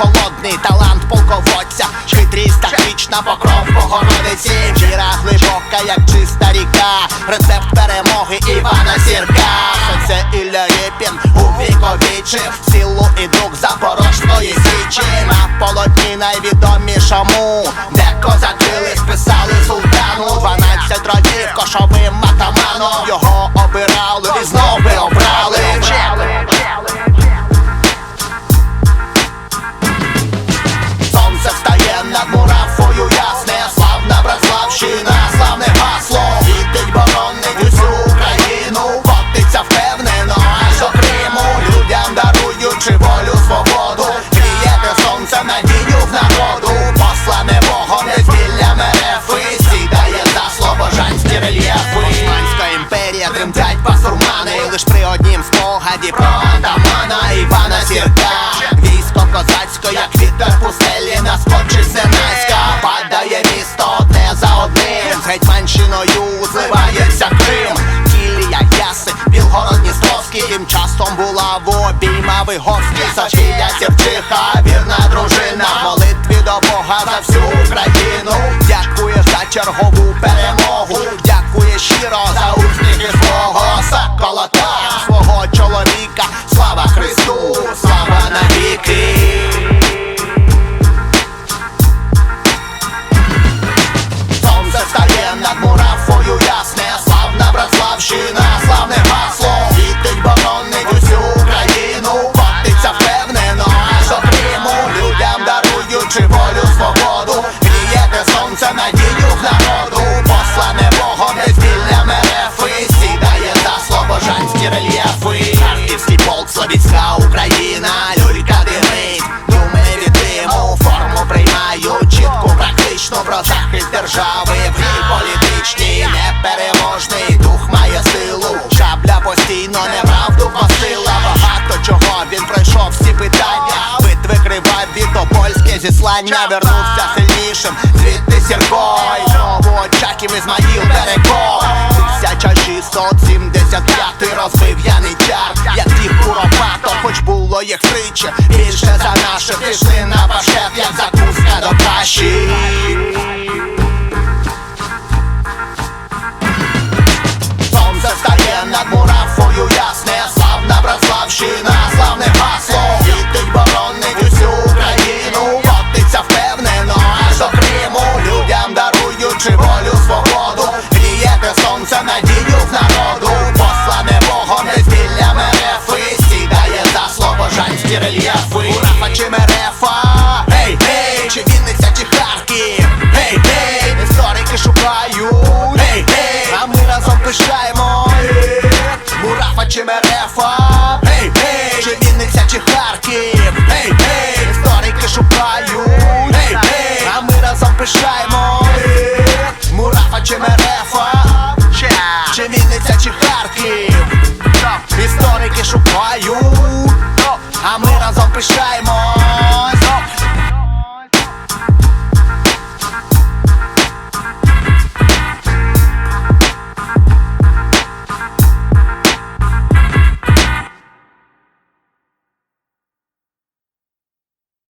холодний, талант полководця, хитрість тактична, покров Богородиці Віра глибока, як чиста ріка, рецепт перемоги Івана Сірка. Це Ілля Рєпін увіковічив силу і дух Запорожської січі. На полотні найвідомішому, де козаки списали султану. 12 років кошовим атаманом. Його спогаді про атамана Івана Сірка Військо козацько, як вітер пустелі на спочі Сенайська Падає місто одне за одним. З гетьманщиною зливається Крим. Кілія, Яси, Білгород, Дністровський Тим часом була в обійма Виговський. Софія Сівчиха, вірна дружина. Молитві до Бога за всю Україну. Дякує за чергову перемогу Тобольське зіслання. Вернувся сильнішим, звідти сіркой. Знову очаків Ізмаїл Тереков. 1675 розбив яничар, як тих куропаток, хоч було їх тричі. Більше за наших пішли на пашет, як закуска до каші. Сонце встає над мурафою ясне, славна Братславщина, слобожанські рельєфи Урафа чи мерефа, гей, гей, чи Вінниця, чи Харків, гей, гей, історики шукають, гей, гей, а ми разом пишаємо. Мурафа чи мерефа, гей, гей, чи Вінниця, чи Харків, гей, гей, історики шукають, гей, гей, а ми разом пишаємо. Мурафа чи мерефа, чи Вінниця, чи Харків, пишаємо